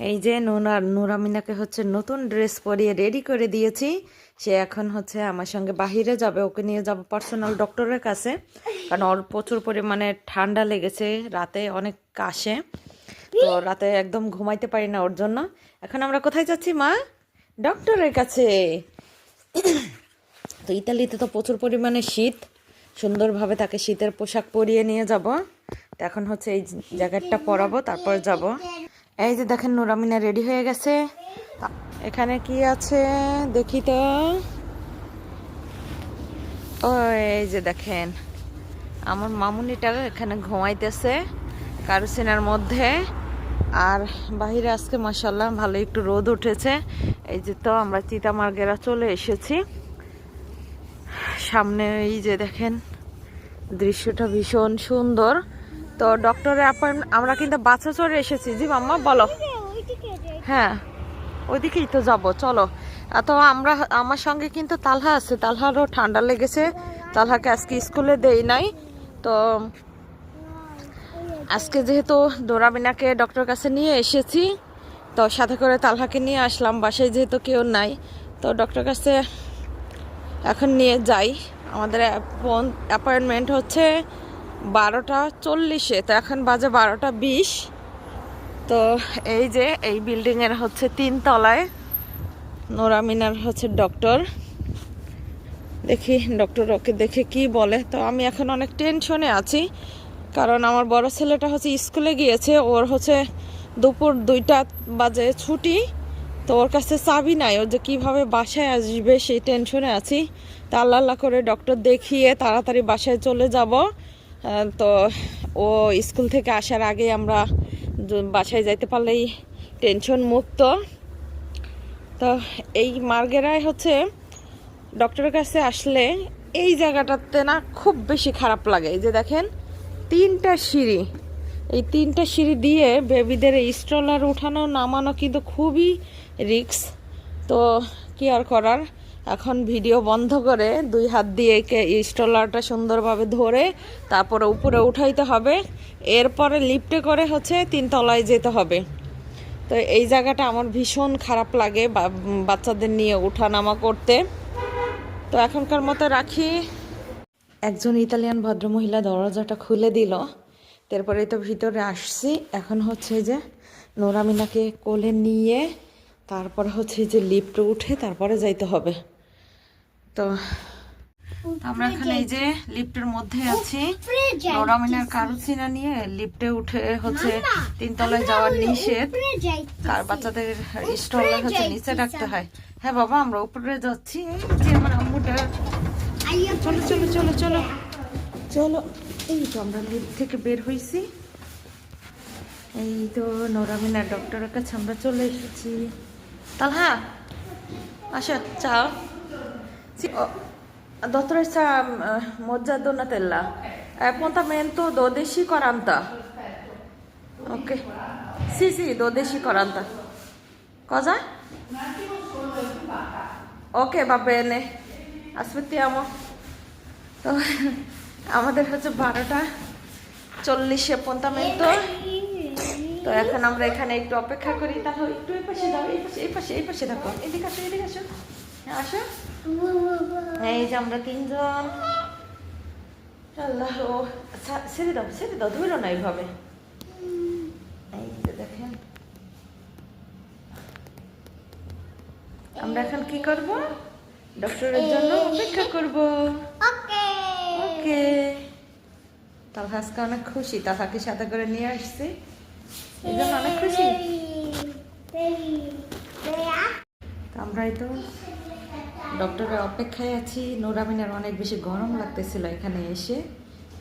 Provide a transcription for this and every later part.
এই যে নোনা, নুরামিনাকে হচ্ছে নতুন ড্রেস পরিয়ে রেডি করে দিয়েছি। সে এখন হচ্ছে আমার সঙ্গে বাহিরে যাবে, ওকে নিয়ে যাব পার্সোনাল ডক্টরের কাছে। কারণ ওর প্রচুর পরিমাণে ঠান্ডা লেগেছে, রাতে অনেক কাশে। তো রাতে একদম ঘুমাইতে পারি না ওর জন্য। এখন আমরা কোথায় যাচ্ছি, মা? ডক্টরের কাছে। তো ইতালিতে তো প্রচুর পরিমাণে শীত। সুন্দরভাবে তাকে শীতের পোশাক পরিয়ে নিয়ে যাব। তো এখন হচ্ছে এই জ্যাকেটটা পরাবো, তারপর যাব। এই যে দেখেন নুরামিনা রেডি হয়ে গেছে। এখানে কি আছে দেখি তো? ও এই যে দেখেন, আমার মামুনিটা এখানে ঘুমাইতেছে কারুসিনার মধ্যে। আর বাহিরে আজকে মাসাল্লাহ ভালো একটু রোদ উঠেছে। এই যে তো আমরা চিতামার্গেরা চলে এসেছি। সামনে এই যে দেখেন, দৃশ্যটা ভীষণ সুন্দর। তো ডক্টরের অ্যাপয়েন্টমেন্ট আমরা কিন্তু বাচ্চা চড়ে এসেছি। জি মাম্মা, বলো। হ্যাঁ ওইদিকেই তো যাব, চলো। তো আমরা, আমার সঙ্গে কিন্তু তালহা আছে। তালহারও ঠান্ডা লেগেছে। তালহাকে আজকে স্কুলে দেই নাই। তো আজকে যেহেতু ডোরাবিনাকে ডক্টর কাছে নিয়ে এসেছি, তো সাথে করে তালহাকে নিয়ে আসলাম। বাসায় যেহেতু কেউ নাই, তো ডক্টর কাছে এখন নিয়ে যাই। আমাদের অ্যাপয়েন্টমেন্ট হচ্ছে বারোটা চল্লিশে, তো এখন বাজে বারোটা বিশ। তো এই যে, এই বিল্ডিংয়ের হচ্ছে তিন তলায় নোরামিনার হচ্ছে ডক্টর। দেখি, ডক্টর ওকে দেখে কি বলে। তো আমি এখন অনেক টেনশনে আছি, কারণ আমার বড় ছেলেটা হচ্ছে স্কুলে গিয়েছে, ওর হচ্ছে দুপুর দুইটা বাজে ছুটি। তো ওর কাছে চাবি নাই, ও যে কীভাবে বাসায় আসবে সেই টেনশনে আছি। তা আল্লাহ আল্লাহ করে ডক্টর দেখিয়ে তাড়াতাড়ি বাসায় চলে যাব। তো ও স্কুল থেকে আসার আগে আমরা বাসায় যাইতে পারলেই টেনশন মুক্ত। তো এই মার্গেরায় হচ্ছে ডক্টরের কাছে আসলে এই জায়গাটাতে না খুব বেশি খারাপ লাগে। এই যে দেখেন, তিনটা সিঁড়ি। এই তিনটা সিঁড়ি দিয়ে বেবিদের স্ট্রলার উঠানো, নামানো কিন্তু খুবই রিক্স তো কি আর করার? এখন ভিডিও বন্ধ করে দুই হাত দিয়ে স্ট্রলারটা সুন্দরভাবে ধরে তারপরে উপরে উঠাইতে হবে। এরপরে লিফটে করে হচ্ছে তিনতলায় যেতে হবে। তো এই জায়গাটা আমার ভীষণ খারাপ লাগে বাচ্চাদের নিয়ে ওঠানামা করতে। তো এখনকার মতো রাখি। একজন ইতালিয়ান ভদ্রমহিলা দরজাটা খুলে দিল। তারপরে তো ভিতরে আসছি। এখন হচ্ছে যে নোরামিনাকে কোলে নিয়ে তারপর হচ্ছে যে লিফটে উঠে তারপরে যাইতে হবে। তো আমরা এখানে এই যে লিফটের মধ্যে আছি। নোরামিনার কারুসিনা নিয়ে লিফটে উঠে হচ্ছে তিনতলায় যাওয়ার নিষেধ। কার বাচ্চাদের স্টলে হচ্ছে নিচে রাখতে হয়। হ্যাঁ বাবা আমরা উপরে যাচ্ছি। যে আমার আম্মুটা। চলো চলো চলো চলো। চলো। এই তো আমরা লিফট থেকে বের হয়েছি এই তো নোরামিনা ডক্টরের কাছে আমরা চলে এসেছি। তালহা আসো চাও। Sì, oh, dottoressa eh, Mozza Donatella, appuntamento 12.40. Ok. Sì, sì, 12.40. Cosa? Ok, va bene. Aspettiamo. তো আমাদের হচ্ছে বারোটা চল্লিশে পন্তামেন্ট তো এখন আমরা এখানে একটু অপেক্ষা করি তাহলে একটু এই পাশে যাও এই পাশে এই পাশে এই পাশে থাকো এদিকে আসো এদিকে আসো আসো এই যে আমরা তিনজন আল্লাহ ও ছা- ছেড়ে দাও ছেড়ে দাও ধরো না এইভাবে এই যে দেখেন আমরা এখন কি করব ডক্টরের জন্য অপেক্ষা করব ওকে আজকে অনেক খুশি তালহাকে সাথে করে নিয়ে আসছি এই জন্য অনেক খুশি তো আমরা এই তো ডক্টরের অপেক্ষায় আছি। নোরামিনের অনেক বেশি গরম লাগতেছিল এখানে এসে।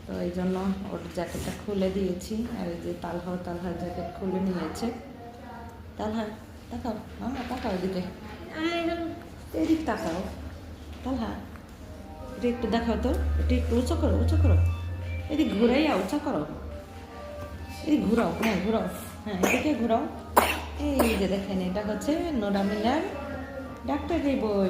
তো এই জন্য ওর জ্যাকেটটা খুলে দিয়েছি। আর এই যে তালহাও তালহার জ্যাকেট খুলে নিয়েছে। তালহা, তাকাও, মামা, তাকাও এদিকে। এদিক তাকাও। তালহা এটা একটু দেখাও তো। এটা একটু উঁচু করো উঁচু করো। এদিক ঘুরাইয়া উঁচা করো। এদিক ঘুরাও হ্যাঁ ঘুরাও। হ্যাঁ এদিকে ঘুরাও। এই যে দেখেন, এটা হচ্ছে নোরামিনার ডাক্তারের বই।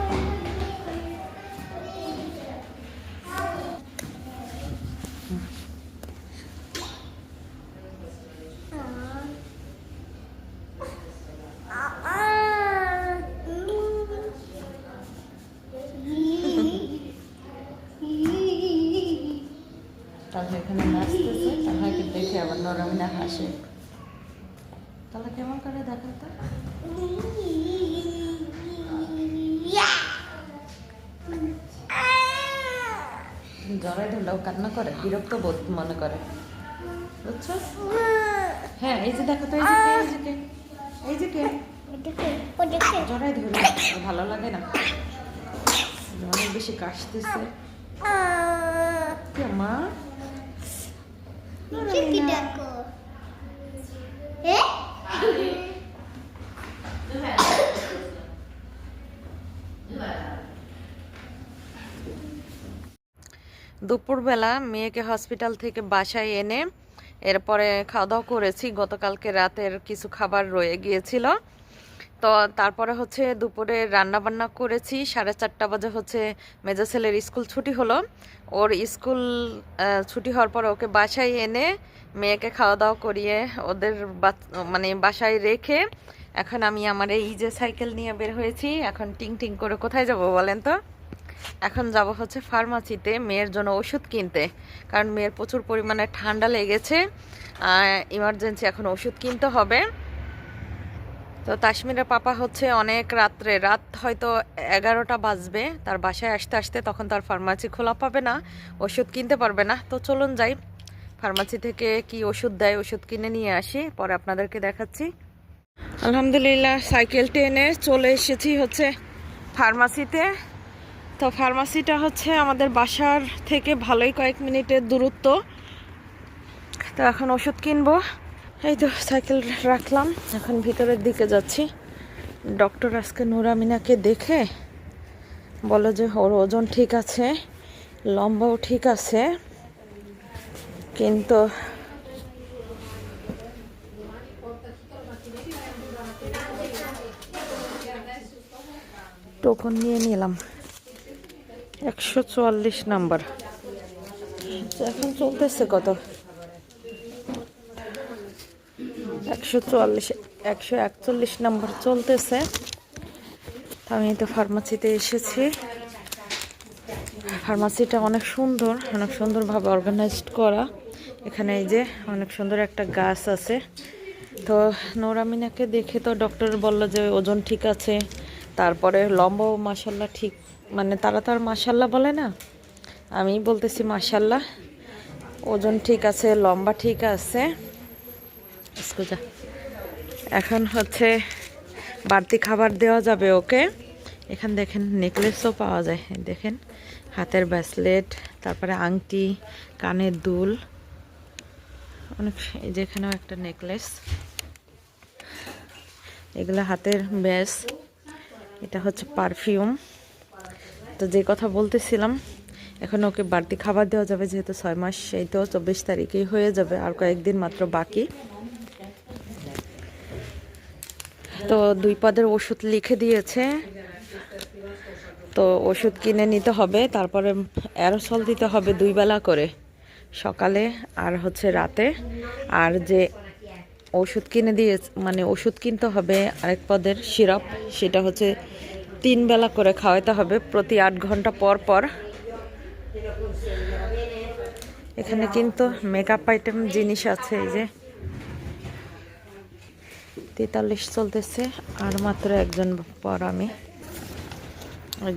আবার নরমিনা হাসে তাহলে কেমন করে দেখো তো জ্বরে ধরলেও কান্না করে বিরক্ত বোধ মনে করে। বুঝছ? হ্যাঁ এই যে দেখো তো এই যে এই যে কে? জড়াই ধরে ভালো লাগে না। অনেক বেশি কাশতেছে। কে মা? দুপুরবেলা মেয়েকে হসপিটাল থেকে বাসায় এনে এরপরে খাওয়া দাওয়া করেছি। গতকালকে রাতের কিছু খাবার রয়ে গিয়েছিল। তো তারপরে হচ্ছে দুপুরে রান্না বান্না করেছি। সাড়ে চারটা বাজে হচ্ছে মেজা ছেলের স্কুল ছুটি হলো। ওর স্কুল ছুটি হওয়ার পরে ওকে বাসায় এনে মেয়েকে খাওয়া দাওয়া করিয়ে ওদের মানে বাসায় রেখে এখন আমি আমার এই যে সাইকেল নিয়ে বের হয়েছি। এখন টিং টিং করে কোথায় যাব বলেন তো? এখন যাব হচ্ছে ফার্মাসিতে মেয়ের জন্য ওষুধ কিনতে। কারণ মেয়ের প্রচুর পরিমাণে ঠান্ডা লেগেছে। ইমার্জেন্সি এখন ওষুধ কিনতে হবে। তো তাসমিরের পাপা হচ্ছে অনেক রাত্রে, রাত হয়তো এগারোটা বাজবে। তার বাসায় আসতে আসতে তখন তার ফার্মাসি খোলা পাবে না, ওষুধ কিনতে পারবে না। তো চলুন যাই, ফার্মাসি থেকে কি ওষুধ দেয় ওষুধ কিনে নিয়ে আসি, পরে আপনাদেরকে দেখাচ্ছি। আলহামদুলিল্লাহ, সাইকেল টেনে চলে এসেছি হচ্ছে ফার্মাসিতে। তো ফার্মাসিটা হচ্ছে আমাদের বাসার থেকে ভালোই কয়েক মিনিটের দূরত্ব। তো এখন ওষুধ কিনবো। এই তো সাইকেল রাখলাম। এখন ভিতরের দিকে যাচ্ছি। ডক্টর আজকে নুরামিনাকে দেখে বলে যে ওর ওজন ঠিক আছে, লম্বাও ঠিক আছে, কিন্তু টোকন নিয়ে নিলাম। একশো চুয়াল্লিশ নাম্বার। এখন চলতেছে কত? একশো চুয়াল্লিশ, একশো একচল্লিশ নাম্বার চলতেছে। আমি তো ফার্মাসিতে এসেছি। ফার্মাসিটা অনেক সুন্দর, অনেক সুন্দরভাবে অর্গানাইজড করা। এখানে এই যে অনেক সুন্দর একটা গাছ আছে। তো নৌরামিনাকে দেখে তো ডক্টর বলল যে ওজন ঠিক আছে, তারপরে লম্বাও মাসাল্লাহ ঠিক মানে তারা তার মাসাল্লাহ বলে না। আমি বলতেছি মাসাল্লাহ ওজন ঠিক আছে লম্বা ঠিক আছে। এখন হচ্ছে বাড়তি খাবার দেওয়া যাবে ওকে। এখান দেখেন নেকলেসও পাওয়া যায়। দেখেন হাতের ব্রেসলেট তারপরে আংটি কানের দুল। অনেক এই যে এখানেও একটা নেকলেস। এগুলো হাতের ব্যাস এটা হচ্ছে পারফিউম। তো যে কথা বলতেছিলাম, এখন ওকে বাড়তি খাবার দেওয়া যাবে যেহেতু ছয় মাস, সেই তো চব্বিশ তারিখেই হয়ে যাবে, আর কয়েকদিন মাত্র বাকি। তো দুই পদের ওষুধ লিখে দিয়েছে। তো ওষুধ কিনে নিতে হবে, তারপরে অ্যারোসল দিতে হবে দুই বেলা করে, সকালে আর হচ্ছে রাতে। আর যে ওষুধ কিনে দিয়ে মানে ওষুধ কিনতে হবে আরেক পদের সিরাপ, সেটা হচ্ছে তিন বেলা করে খাওয়াতে হবে প্রতি আট ঘণ্টা পর পর। এখানে কিন্তু মেকআপ আইটেম জিনিস আছে, এই যে। তেতাল্লিশ চলতেছে, আর মাত্র একজন পর আমি।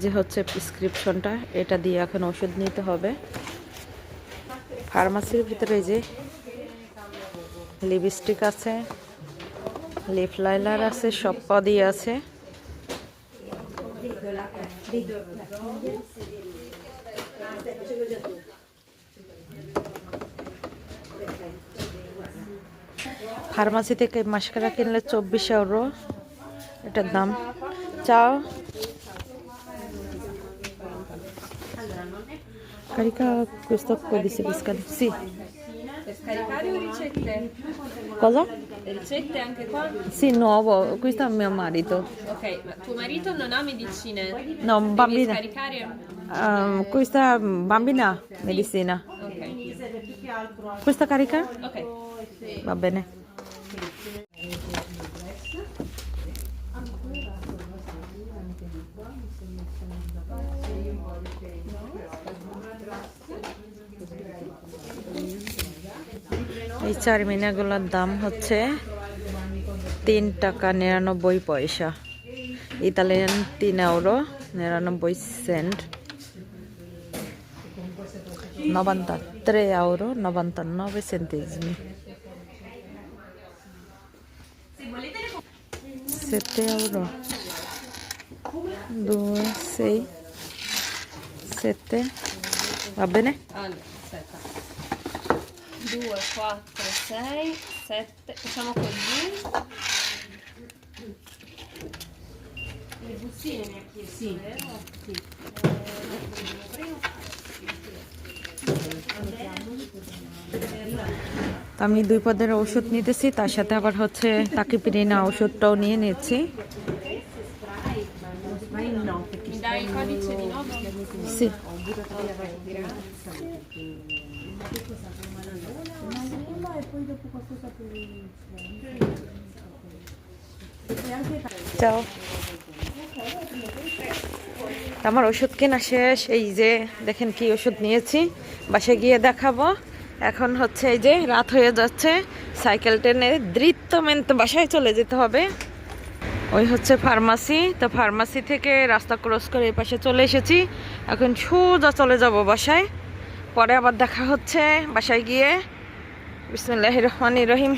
যে হচ্ছে প্রেসক্রিপশনটা এটা দিয়ে এখন ওষুধ নিতে হবে। ফার্মাসির ভিতরে যে লিপস্টিক আছে লিপ লাইলার আছে, সব পদই আছে। ফার্মাসি থেকে মাসকারা কিনলে চব্বিশ আউরো এটার দাম। চাও? কারিকা দিছে বিস্কা দিচ্ছি কজা Ricette anche qua? Sì, nuovo. Questo è mio marito. Ok, ma tuo marito non ha medicine? No, Devi bambina. scaricare? Ehm, questa bambina medicina. Ok, Questa carica? ok. Va bene. চারমিনাগুলোর দাম হচ্ছে তিন টাকা নিরানব্বই পয়সা। ইতালিয়ান তিন euro নিরানব্বই cent. নবান্তাত্রে euro নবান্তানব্বই centesimi sette euro due sei sette va. 2, 4, 6, 7, facciamo così. Le bustine mi ha chiesto, sì. আমি দুই পদের ওষুধ নিতেছি তার সাথে আবার হচ্ছে তাকে পিড়ে না ওষুধটাও নিয়ে নিচ্ছি। আমার ওষুধ কেনা শেষ। এই যে দেখেন কি ওষুধ নিয়েছি। বাসায় গিয়ে দেখাবো। এখন হচ্ছে এই যে রাত হয়ে যাচ্ছে। সাইকেল টেনে দৃত্যমেন্ত বাসায় চলে যেতে হবে। ওই হচ্ছে ফার্মাসি। তো ফার্মাসি থেকে রাস্তা ক্রস করে এই পাশে চলে এসেছি। এখন সোজা চলে যাব বাসায়। পরে আবার দেখা হচ্ছে বাসায় গিয়ে। বিসমুল্লাহ রহমান রহিম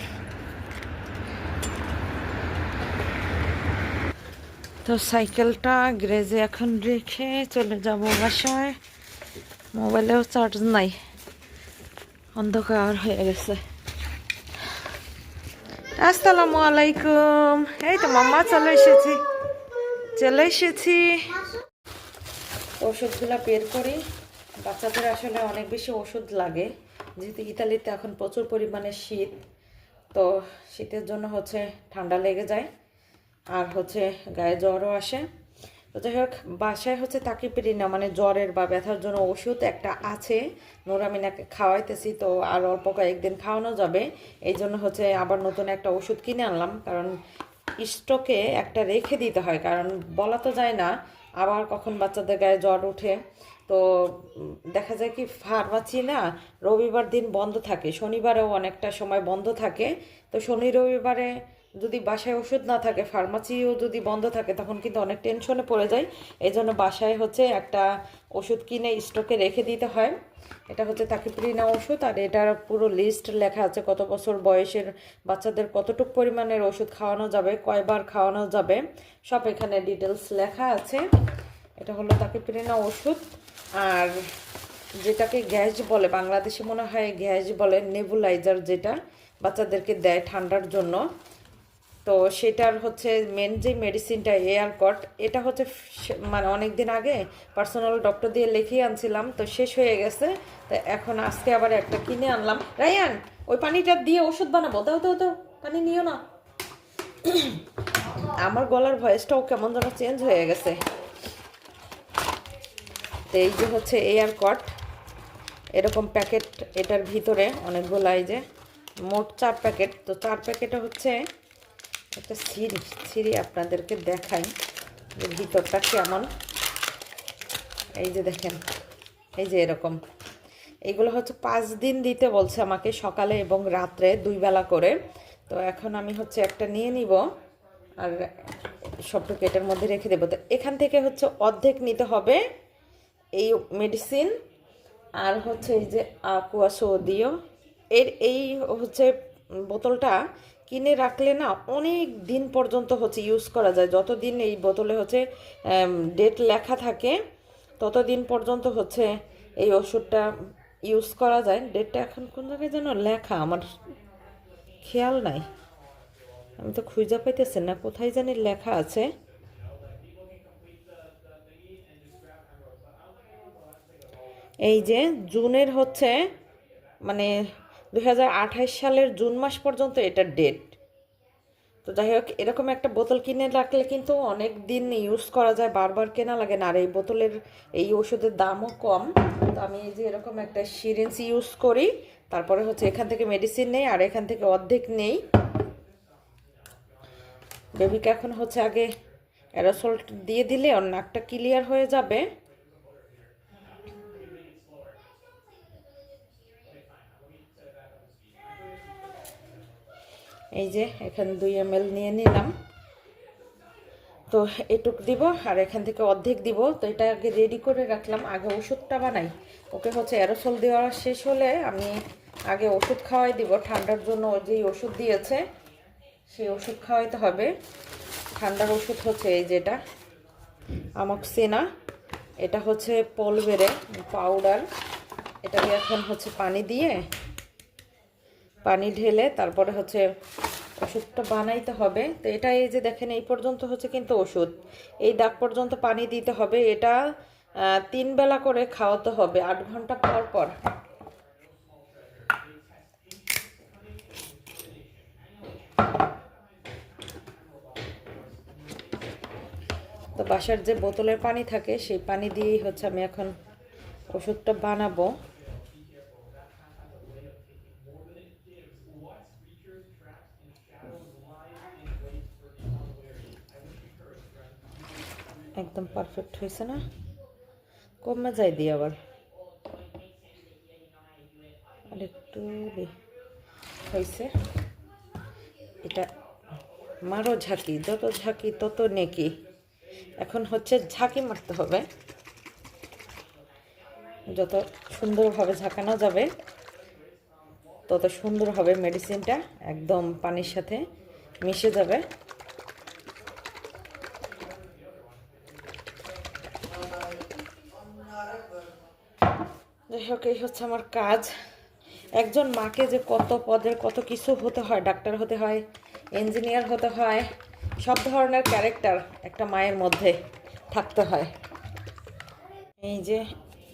তো সাইকেলটা গ্রেজে এখন রেখে চলে যাব বাসায়। মোবাইলেও চার্জ নাই। অন্ধকার হয়ে গেছে। আসসালামু আলাইকুম। এই তো মাম্মা চলে এসেছি। চলে এসেছি। ওষুধগুলো বের করি। বাচ্চাদের আসলে অনেক বেশি ওষুধ লাগে। যেহেতু ইতালিতে এখন প্রচুর পরিমাণে শীত, তো শীতের জন্য হচ্ছে ঠান্ডা লেগে যায় আর হচ্ছে গায়ে জ্বরও আসে। তো যাই হোক, বাসায় হচ্ছে তাকে পেরি না মানে জ্বরের বা ব্যথার জন্য ওষুধ একটা আছে, নোরামিনাকে খাওয়াইতেছি, তো আর অল্প কয়েকদিন খাওয়ানো যাবে। এই জন্য হচ্ছে আবার নতুন একটা ওষুধ কিনে আনলাম, কারণ স্টকে একটা রেখে দিতে হয়, কারণ বলা তো যায় না আবার কখন বাচ্চাদের গায়ে জ্বর ওঠে, তো দেখা যায় কি ফার্মাসি না রবিবার দিন বন্ধ থাকে, শনিবারেও অনেকটা সময় বন্ধ থাকে, তো শনি রবিবারে যদি বাসায় ওষুধ না থাকে ফার্মাসিও যদি বন্ধ থাকে, তখন কিন্তু অনেক টেনশনে পড়ে যায় এই জন্য বাসায় হচ্ছে একটা ওষুধ কিনে স্টকে রেখে দিতে হয়। এটা হচ্ছে তাকে প্রিনা ওষুধ, আর এটার পুরো লিস্ট লেখা আছে কত বছর বয়সের বাচ্চাদের কতটুকু পরিমাণের ওষুধ খাওয়ানো যাবে, কয়বার খাওয়ানো যাবে, সব এখানে ডিটেলস লেখা আছে। এটা হলো তাকে প্রিনা ওষুধ, আর যেটাকে গ্যাস বলে, বাংলাদেশে মনে হয় গ্যাস বলে, নেবুলাইজার যেটা বাচ্চাদেরকে দেয় ঠান্ডার জন্য। তো সেটার হচ্ছে মেন যে মেডিসিনটা এয়ার কট এটা হচ্ছে মানে অনেক দিন আগে পার্সোনাল ডক্টর দিয়ে লিখিয়ে আনছিলাম, তো শেষ হয়ে গেছে। তো এখন আজকে আবার একটা কিনে আনলাম। রায়ান, ওই পানিটা দিয়ে ওষুধ বানাবো, দাও দাও দাও, পানি নিও না। আমার গলার ভয়েসটাও কেমন যেন চেঞ্জ হয়ে গেছে। তো এই যে হচ্ছে এয়ার কট এরকম প্যাকেট এটার ভিতরে অনেকগুলো, এই যে মোট চার প্যাকেট তো চার প্যাকেটে হচ্ছে একটা সিঁড়ি সিঁড়ি আপনাদেরকে দেখাই যে ভিতরটা কেমন। এই যে দেখেন, এই যে এরকম। এইগুলো হচ্ছে পাঁচ দিন দিতে বলছে আমাকে সকালে এবং রাত্রে দুই বেলা করে। তো এখন আমি হচ্ছে একটা নিয়ে নিব আর সবটুকু এটার মধ্যে রেখে দেবো। তো এখান থেকে হচ্ছে অর্ধেক নিতে হবে এই মেডিসিন আর হচ্ছে এই যে আকুয়া সোদিও এর এই হচ্ছে বোতলটা কিনে রাখলে না অনেক দিন পর্যন্ত হচ্ছে ইউজ করা যায়। যতদিন এই বোতলে হচ্ছে ডেট লেখা থাকে, ততদিন পর্যন্ত হচ্ছে এই ওষুধটা ইউজ করা যায়। ডেটটা এখন কোন জায়গায় যেন লেখা, আমার খেয়াল নাই। আমি তো খুঁজে পাইতেছি না, কোথায় জানি লেখা আছে। এই যে জুনের হচ্ছে মানে দুই সালের জুন মাস পর্যন্ত এটা ডেট তো যাই হোক, এরকম একটা বোতল কিনে রাখলে কিন্তু অনেক দিন ইউজ করা যায়, বারবার কেনা লাগে না। আর এই বোতলের এই ওষুধের দামও কম। তো আমি এই যে এরকম একটা সিরিঞ্জ ইউজ করি, তারপরে হচ্ছে এখান থেকে মেডিসিন নেই, আর এখান থেকে অর্ধেক নেই। বেবিকে এখন হচ্ছে আগে অ্যারোসল দিয়ে দিলে ওর নাকটা ক্লিয়ার হয়ে যাবে। এই যে, এখানে দুই এম নিয়ে নিলাম। তো এটুক দিব, আর এখান থেকে অর্ধেক দিব। তো এটা আগে রেডি করে রাখলাম। আগে ওষুধটা বানাই। ওকে হচ্ছে অ্যারোসল দেওয়া শেষ হলে আমি আগে ওষুধ খাওয়াই দিব। ঠান্ডার জন্য যেই ওষুধ দিয়েছে, সেই ওষুধ খাওয়াইতে হবে। ঠান্ডার ওষুধ হচ্ছে এই যেটা আমক্সিনা এটা হচ্ছে পলবেরে পাউডার এটাকে এখন হচ্ছে পানি দিয়ে, পানি ঢেলে তারপরে হচ্ছে ওষুধটা বানাইতে হবে। তো এটা এই যে দেখেন, এই পর্যন্ত হচ্ছে কিন্তু ওষুধ। এই দাগ পর্যন্ত পানি দিতে হবে। এটা তিন বেলা করে খাওয়াতে হবে, আট ঘণ্টা পর পর। তো বাসার যে বোতলের পানি থাকে, সেই পানি দিয়েই হচ্ছে আমি এখন ওষুধটা বানাবো। একদম পারফেক্ট হয়েছে না? কমে যাই দিই আবার। আর একটু হয়েছে এটা মারো ঝাঁকি, যত ঝাঁকি তত নেকি। এখন হচ্ছে ঝাঁকি মারতে হবে। যত সুন্দরভাবে ঝাঁকানো যাবে, তত সুন্দর হবে মেডিসিনটা একদম পানির সাথে মিশে যাবে। যাই হোক এই হচ্ছে আমার কাজ। একজন মাকে যে কত পদের কত কিছু হতে হয়, ডাক্তার হতে হয় ইঞ্জিনিয়ার হতে হয়, সব ধরনের ক্যারেক্টার একটা মায়ের মধ্যে থাকতে হয়। এই যে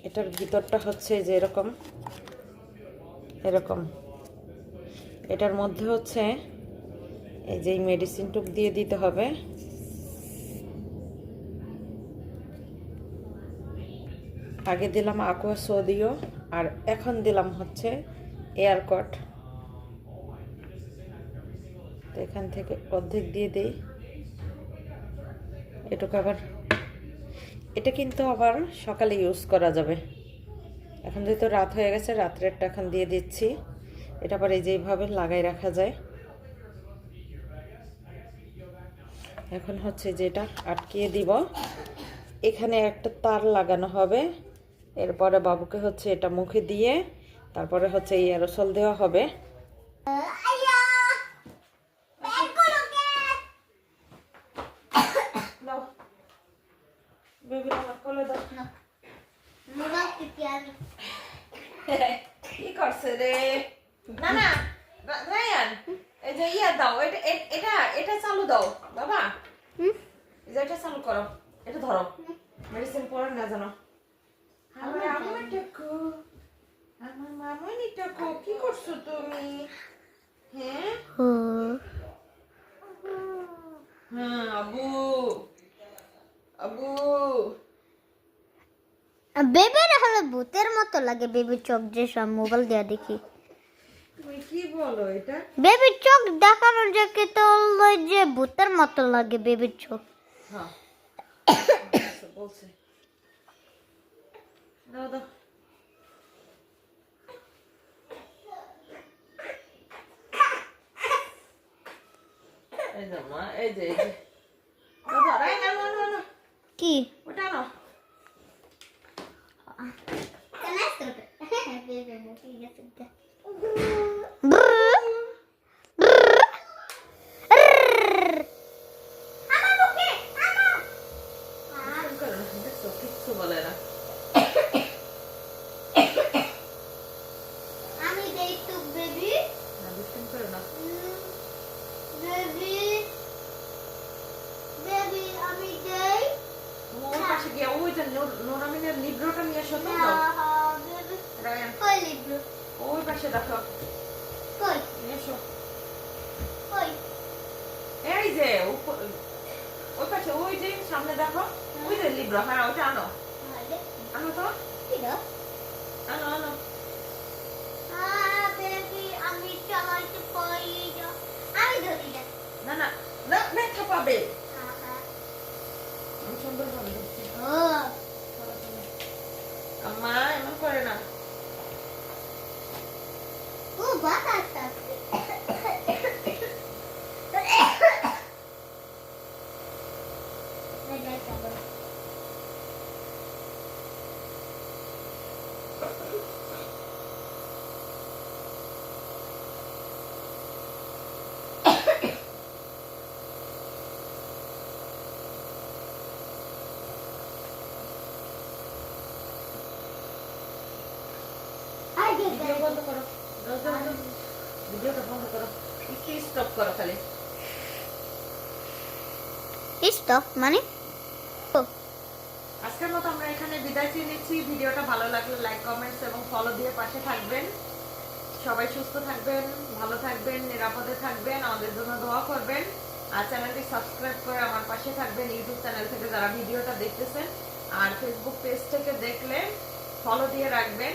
এটার ভিতরটা হচ্ছে যে এরকম এরকম। এটার মধ্যে হচ্ছে এই যে মেডিসিনটুক দিয়ে দিতে হবে। আগে দিলাম aqua সোদিও আর এখন দিলাম হচ্ছে এয়ারকট তো এখান থেকে অর্ধেক দিয়ে দিই। এটুকু আবার এটা কিন্তু আবার সকালে ইউজ করা যাবে। এখন যেহেতু রাত হয়ে গেছে, রাত্রেরটা এখন দিয়ে দিচ্ছি। এটা আবার এই যেভাবে লাগাই রাখা যায়। এখন হচ্ছে যেটা আটকিয়ে দিব। এখানে একটা তার লাগানো হবে। এরপরে বাবুকে হচ্ছে এটা মুখে দিয়ে তারপরে হচ্ছে এই অ্যারোসল দেওয়া হবে দাও বেবি আমার কোলে দাও কি করছে রে না না রা- রায়ান এই যে ইয়া দাও এটা এ- এটা এটা চালু দাও বাবা এই যে এটা চালু করো এটা ধরো মেডিসিন পরে না জানো আমার আমার টাকু আমার মামনি টাকু কি করছ তুমি হ্যাঁ হ্যাঁ আবু আবু। বেবের হলে ভূতের মতো লাগে বেবির চোখ যে সব মোবাইল দেওয়া দেখি। তুমি কি বলো এটা? বেবির চোখ দেখানোর যে কি তো যে ভূতের মতো লাগে বেবির চোখ। হ্যাঁ। বলছে, বলছে। দাও দাও। এই যে মা এই যে এই যে। দাও, দাও, এই না না না না কি? ওটা আনো দুষ্টামি করে না, দেখছ, কিচ্ছু বলে না আমি দেই তো বেবি না দুষ্টামি করে না বেবি বেবি আমি দেই তুমি ওই পাশে গিয়ে ওই যে নোর- নোরামিনের লিব্রোটা নিয়ে এসো তো বেবি রায়ান কই লিব্রো ওই পাশে দেখো কই নিয়ে এসো কই এই যে উপ- ওই পাশে ওই যে সামনে দেখো ওই যে লিব্রো হ্যাঁ ওটা আনো আনো তো কি দাও আনো আনো আ বেবি আমি চালাইতে পারি না আমি ধরি না না না না ব্যথা পাবে আহা। আমি সুন্দর ভাবে ধরছি ও আম্মা এমন করে না ও বাতাস আছে ভিডিও বন্ধ করো। দাও, দাও, দাও। ভিডিওটা বন্ধ করো একটু স্টপ করো খালি স্টপ মানে? আজকের মতো আমরা এখানে বিদায় নিয়ে নিচ্ছি ভিডিওটা ভালো লাগলে লাইক কমেন্টস এবং ফলো দিয়ে পাশে থাকবেন। সবাই সুস্থ থাকবেন ভালো থাকবেন নিরাপদে থাকবেন আমাদের জন্য দোয়া করবেন। আর চ্যানেলটি সাবস্ক্রাইব করে আমার পাশে থাকবেন। ইউটিউব চ্যানেল থেকে যারা ভিডিওটা দেখতেছেন। আর ফেসবুক পেজ থেকে দেখলে ফলো দিয়ে রাখবেন।